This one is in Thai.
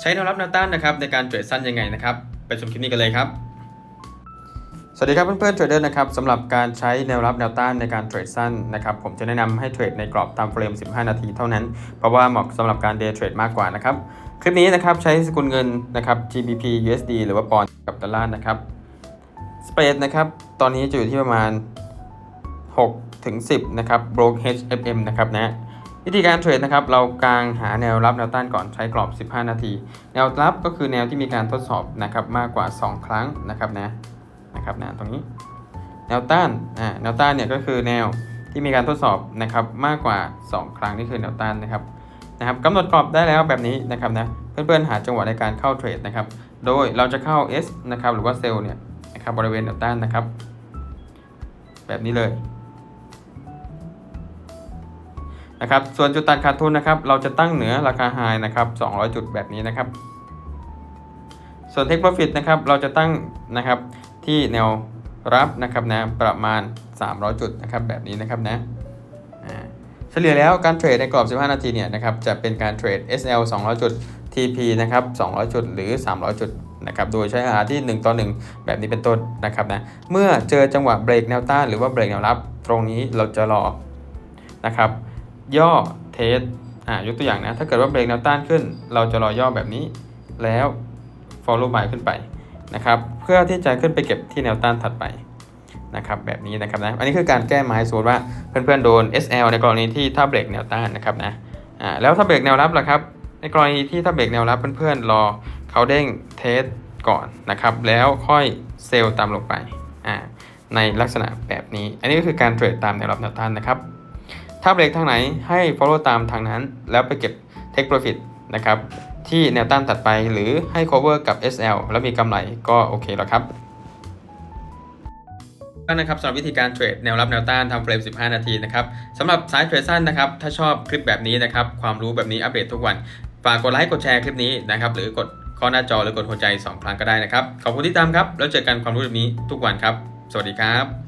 ใช้แนวรับแนวต้านนะครับในการเทรดสั้นยังไงนะครับ ไปชมคลิปนี้กันเลยครับ สวัสดีครับเพื่อนๆเทรดเดอร์นะครับสำหรับการใช้แนวรับแนวต้านในการเทรดสั้นนะครับผมจะแนะนำให้เทรดในกรอบตามเฟรม 15 นาทีเท่านั้น เพราะว่าเหมาะสำหรับการเดย์เทรดมากกว่านะครับ คลิปนี้นะครับใช้สกุลเงินนะครับ GBP USD หรือว่าปอนด์กับดอลลาร์นะครับสเปรดนะครับตอนนี้จะอยู่ที่ประมาณ6ถึง10นะครับ broke HFM นะครับนะ วิธีการเทรดนะครับ เรากางหาแนวรับแนวต้านก่อนใช้กรอบ 15 นาที แนวรับก็คือแนวที่มีการทดสอบนะครับมากกว่า 2 ครั้งนะครับนะนะครับนะตรงนี้ แนวต้านอ่าแนวต้านเนี่ยก็คือแนวที่มีการทดสอบนะครับมากกว่า 2 ครั้งนี่คือแนวต้านนะครับนะครับกำหนดกรอบได้แล้วแบบนี้นะครับนะเพื่อนๆหาจังหวะในการเข้าเทรดนะครับ โดยเราจะเข้า S นะครับหรือว่าเซลล์เนี่ยนะครับบริเวณแนวต้านนะครับ แบบนี้เลย นะครับ ส่วนจุดตัดขาดทุนนะครับ เราจะตั้งเหนือราคาไฮนะครับ 200 จุดแบบนี้นะครับ ส่วน Take Profit นะครับ เราจะตั้งนะครับที่แนวรับนะครับนะประมาณ 300 จุดนะครับแบบนี้นะครับนะเฉลี่ยแล้วการเทรดในกรอบ 15 นาทีเนี่ยนะครับจะเป็นการเทรด SL 200 จุด TP นะครับ 200 จุดหรือ 300 จุดนะครับ โดยใช้ R ที่ 1 ต่อ 1 แบบนี้เป็นต้นนะครับนะ เมื่อเจอจังหวะเบรกแนวต้านหรือว่าเบรกแนวรับ ตรงนี้เราจะรอนะครับ ย่อเทสอ่ายกตัวอย่างนะ ถ้าเกิดว่าเบรกแนวต้านขึ้น เราจะรอย่อแบบนี้ แล้ว follow by ขึ้นไปนะครับ เพื่อที่จะขึ้นไปเก็บที่แนวต้านถัดไปนะครับแบบนี้นะครับนะ อันนี้คือการแก้ไม้สมมติว่าเพื่อนๆโดน SL ในกรณีที่ถ้าเบรกแนวต้านนะครับนะอ่าแล้วถ้าเบรกแนวรับล่ะครับ ในกรณีที่ถ้าเบรกแนวรับเพื่อนๆรอเขาเด้งเทสก่อนนะครับ แล้วค่อยเซลล์ตามลงไปอ่าในลักษณะแบบนี้ อันนี้ก็คือการเทรดตามแนวรับแนวต้านนะครับ ถ้าเบรกทางไหนให้ follow ตามทางนั้น แล้วไปเก็บ take profit นะครับที่แนวต้านถัดไปหรือให้ cover กับ SL แล้วมีกำไรก็โอเคแล้วครับนะครับสำหรับวิธีการเทรดแนวรับแนวต้านทำเฟรม 15 นาทีนะครับสำหรับสายเทรดสั้นนะครับถ้าชอบคลิปแบบนี้นะครับความรู้แบบนี้อัปเดตทุกวัน ฝากกดไลค์กดแชร์คลิปนี้นะครับหรือกดข้อหน้าจอหรือกดหัวใจ 2 ครั้งก็ได้นะครับ ขอบคุณที่ตามครับ แล้วเจอกันความรู้แบบนี้ทุกวันครับ สวัสดีครับ